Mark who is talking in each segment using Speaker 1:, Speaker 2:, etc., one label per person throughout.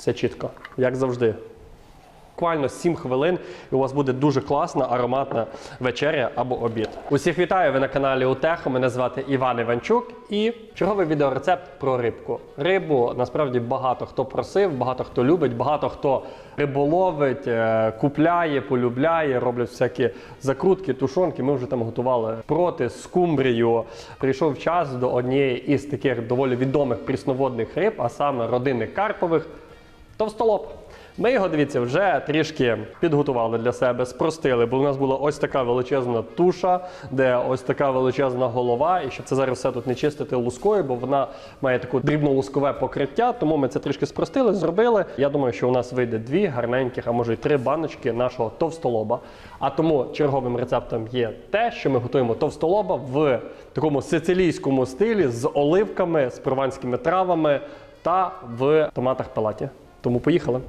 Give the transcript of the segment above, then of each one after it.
Speaker 1: Все чітко, як завжди. Буквально 7 хвилин, і у вас буде дуже класна ароматна вечеря або обід. Усіх вітаю! Ви на каналі Утехо. Мене звати Іван Іванчук і черговий відеорецепт про рибку. Рибу насправді багато хто просив, багато хто любить, багато хто риболовить, е, купляє, полюбляє, роблять всякі закрутки, тушонки. Ми вже там готували проти скумбрію. Прийшов час до однієї із таких доволі відомих прісноводних риб, а саме родини карпових товстолоб. Ми його, дивіться, вже трішки підготували для себе, спростили, бо у нас була ось така величезна туша, де ось така величезна голова. І щоб це зараз все тут не чистити лускою, бо вона має таке дрібно-лускове покриття, тому ми це трішки спростили, зробили. Я думаю, що у нас вийде дві гарненьких, а може й три баночки нашого товстолоба. А тому черговим рецептом є те, що ми готуємо товстолоба в такому сицилійському стилі з оливками, з прованськими травами та в томатах палаті. Тому поїхали.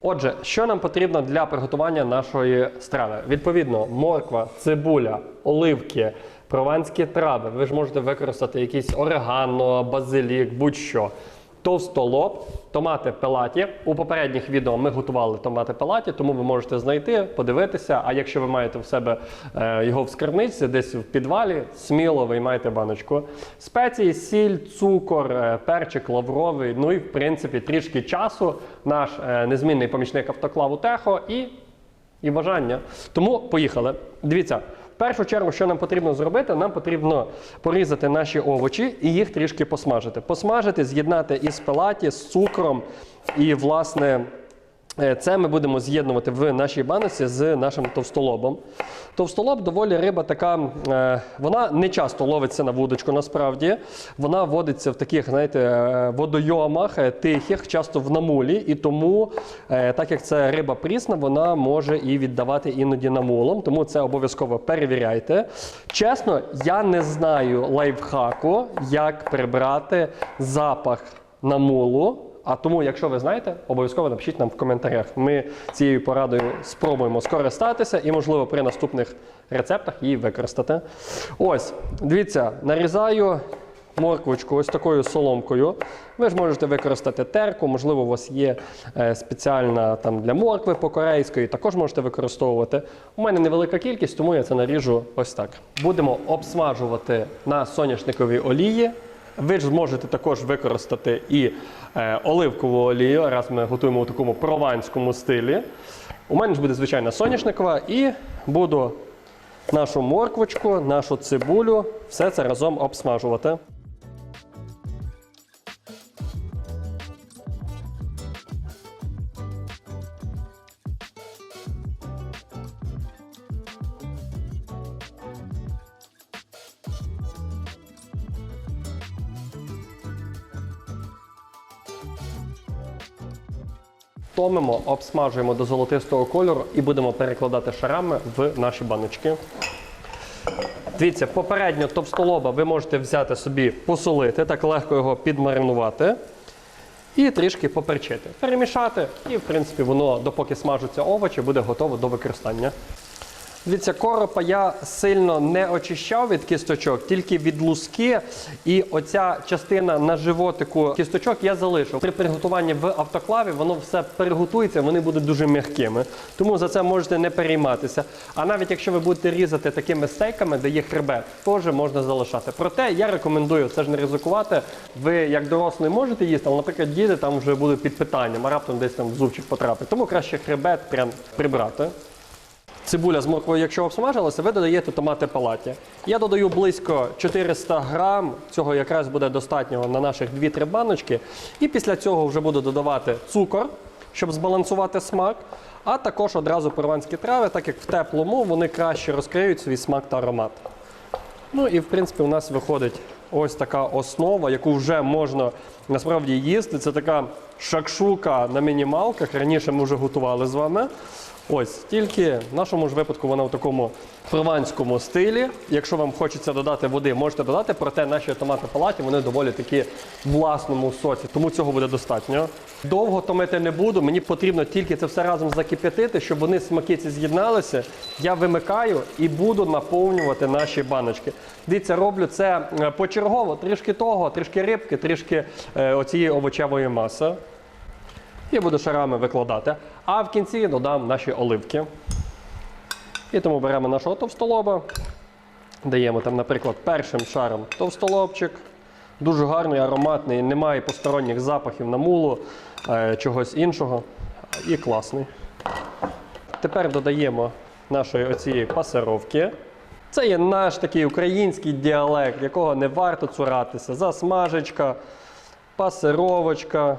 Speaker 1: Отже, що нам потрібно для приготування нашої страви? Відповідно, морква, цибуля, оливки, прованські трави. Ви ж можете використати якийсь орегано, базилік, будь-що. Товстолоб, томати пелаті. У попередніх відео ми готували томати пелаті, тому ви можете знайти, подивитися. А якщо ви маєте в себе е, його в скарбниці, десь в підвалі, сміло виймайте баночку. Спеції, сіль, цукор, е, перчик лавровий. Ну і в принципі трішки часу. Наш е, незмінний помічник автоклаву Техо і і бажання. Тому поїхали. Дивіться, першу чергу, що нам потрібно зробити, нам потрібно порізати наші овочі і їх трішки посмажити. Посмажити, з'єднати із пелаті, з цукром і, власне. Е, Це ми будемо з'єднувати в нашій баноці з нашим товстолобом. Товстолоб доволі риба така, е, вона не часто ловиться на вудочку, насправді. Вона водиться в таких, знаєте, е, водойомах тихих, часто в намулі. І тому, так як це риба прісна, вона може і віддавати іноді намулом. Тому це обов'язково перевіряйте. Чесно, я не знаю лайфхаку, як прибрати запах намулу. А тому, якщо ви знаєте, обов'язково напишіть нам в коментарях. Ми цією порадою спробуємо скористатися і, можливо, при наступних рецептах її використати. Ось, дивіться, нарізаю морквочку ось такою соломкою. Ви ж можете використати терку, можливо, у вас є е, спеціальна там для моркви по-корейської, також можете використовувати. У мене невелика кількість, тому я це наріжу ось так. Будемо обсмажувати на соняшниковій олії. Ви ж зможете також використати і е, оливкову олію, раз ми готуємо у такому прованському стилі. У мене ж буде звичайна соняшникова, і буду нашу морквочку, нашу цибулю, все це разом обсмажувати. Томимо, обсмажуємо до золотистого кольору і будемо перекладати шарами в наші баночки. Дивіться, попередньо товстолоба ви можете взяти собі, посолити, так легко його підмаринувати і трішки поперчити. Перемішати, і в принципі воно, допоки смажуться овочі, буде готово до використання. Дивіться, коропа я сильно не очищав від кісточок, тільки від луски. І оця частина на животику кісточок я залишив. При приготуванні в автоклаві воно все переготується, вони будуть дуже м'якими. Тому за це можете не перейматися. А навіть якщо ви будете різати такими стейками, де є хребет, теж можна залишати. Проте я рекомендую все ж не ризикувати. Ви як дорослий можете їсти, але, наприклад, діти там вже будуть під питанням, а раптом десь там зубчик потрапить. Тому краще хребет прям прибрати. Цибуля з морквою, якщо обсмажилася, ви додаєте томати палаті. Я додаю близько 400 грам, цього якраз буде достатньо на наших 2-3 баночки. І після цього вже буду додавати цукор, щоб збалансувати смак, а також одразу перуанські трави, так як в теплому вони краще розкриють свій смак та аромат. Ну і в принципі у нас виходить ось така основа, яку вже можна насправді їсти. Це така шакшука на мінімалках. Раніше ми вже готували з вами. Ось тільки в нашому ж випадку вона в такому прованському стилі. Якщо вам хочеться додати води, можете додати, проте наші томати палаті вони доволі такі в власному соці, тому цього буде достатньо. Довго томити не буду. Мені потрібно тільки це все разом закип'ятити, щоб вони смаки ці з'єдналися. Я вимикаю і буду наповнювати наші баночки. Дивіться, роблю це е, почергово, трішки того, трішки рибки, трішки е, оцієї овочевої маси. І буду шарами викладати. А в кінці додам наші оливки. І тому беремо нашого товстолоба, даємо там, наприклад, першим шаром товстолобчик. Дуже гарний, ароматний, немає посторонніх запахів на мулу, е, чогось іншого. І класний. Тепер додаємо нашої оцієї пасировки. Це є наш такий український діалект, якого не варто цуратися. Засмажечка, пасировочка.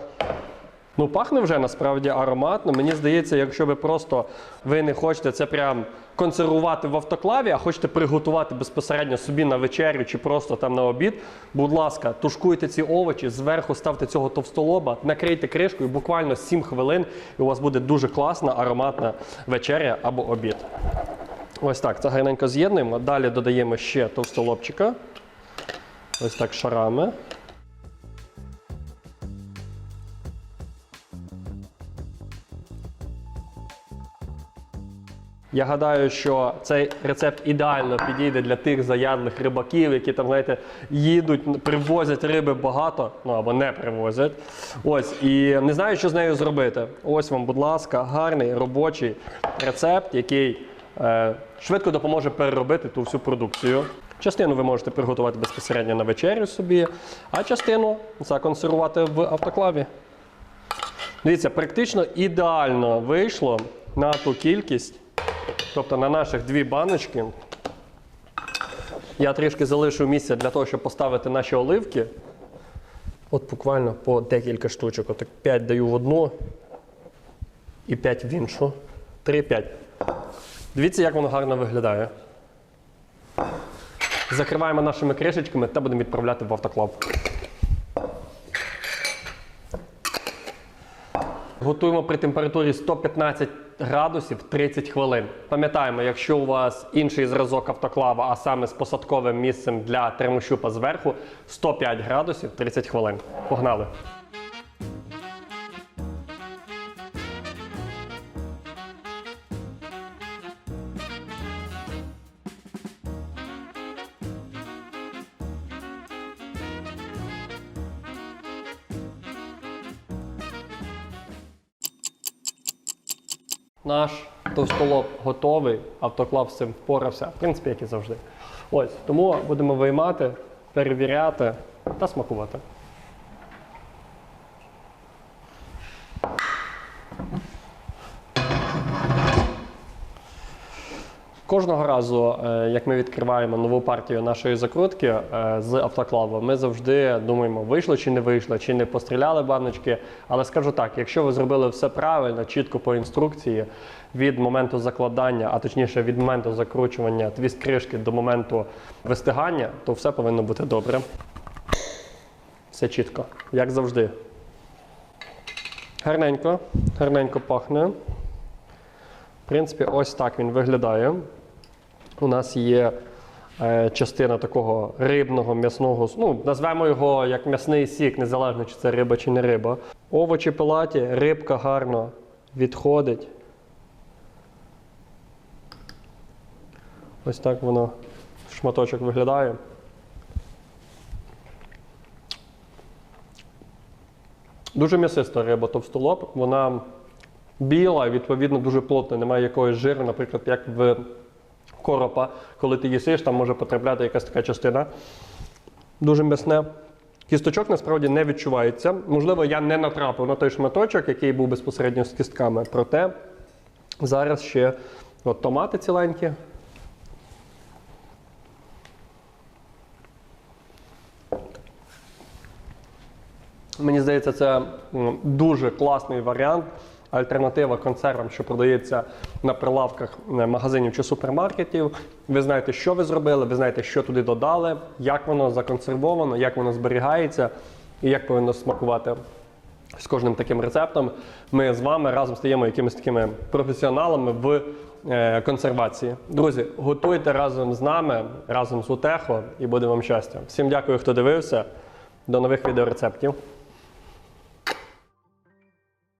Speaker 1: Ну, пахне вже насправді ароматно. Мені здається, якщо ви просто ви не хочете це прям консервувати в автоклаві, а хочете приготувати безпосередньо собі на вечерю чи просто там на обід, будь ласка, тушкуйте ці овочі, зверху ставте цього товстолоба, накрийте кришкою буквально 7 хвилин, і у вас буде дуже класна ароматна вечеря або обід. Ось так, це гарненько з'єднуємо. Далі додаємо ще товстолобчика. Ось так шарами. Я гадаю, що цей рецепт ідеально підійде для тих заядлих рибаків, які там, знаєте, їдуть, привозять риби багато, ну або не привозять. Ось, і не знаю, що з нею зробити. Ось вам, будь ласка, гарний робочий рецепт, який е, швидко допоможе переробити ту всю продукцію. Частину ви можете приготувати безпосередньо на вечерю собі, а частину законсервувати в автоклаві. Дивіться, практично ідеально вийшло на ту кількість. Тобто на наших дві баночки. Я трішки залишив місця для того, щоб поставити наші оливки. От буквально по декілька штучок. Отак 5 даю в одну і 5 в іншу. 3-5. Дивіться, як воно гарно виглядає. Закриваємо нашими кришечками та будемо відправляти в автоклав. Готуємо при температурі 115 градусів 30 хвилин. Пам'ятаємо, якщо у вас інший зразок автоклава, а саме з посадковим місцем для термощупа зверху, 105 градусів 30 хвилин. Погнали! Наш товстолоб готовий, автоклав з цим впорався, в принципі, як і завжди. Ось, тому будемо виймати, перевіряти та смакувати. Кожного разу, е, як ми відкриваємо нову партію нашої закрутки е, з автоклаву, ми завжди думаємо, вийшло чи не вийшло, чи не постріляли баночки. Але скажу так: якщо ви зробили все правильно, чітко по інструкції, від моменту закладання, а точніше від моменту закручування твіст кришки до моменту вистигання, то все повинно бути добре. Все чітко, як завжди. Гарненько, гарненько пахне. В принципі, ось так він виглядає. У нас є е, частина такого рибного, м'ясного, ну, назвемо його як м'ясний сік, незалежно чи це риба чи не риба. Овочі пилаті, рибка гарно відходить. Ось так воно шматочок виглядає. Дуже м'ясиста риба товстолоб, вона біла відповідно дуже плотна, немає якогось жиру, наприклад, як в коропа, коли ти їсиш, там може потрапляти якась така частина. Дуже м'ясне. Кісточок насправді не відчувається. Можливо, я не натрапив на той шматочок, який був безпосередньо з кістками. Проте зараз ще от, томати ціленькі. Мені здається, це дуже класний варіант. Альтернатива консервам, що продається на прилавках е, магазинів чи супермаркетів. Ви знаєте, що ви зробили, ви знаєте, що туди додали, як воно законсервовано, як воно зберігається і як повинно смакувати з кожним таким рецептом ми з вами разом стаємо якимись такими професіоналами в е, консервації. Друзі, готуйте разом з нами, разом з Утехо, і буде вам щастя. Всім дякую, хто дивився. До нових відеорецептів.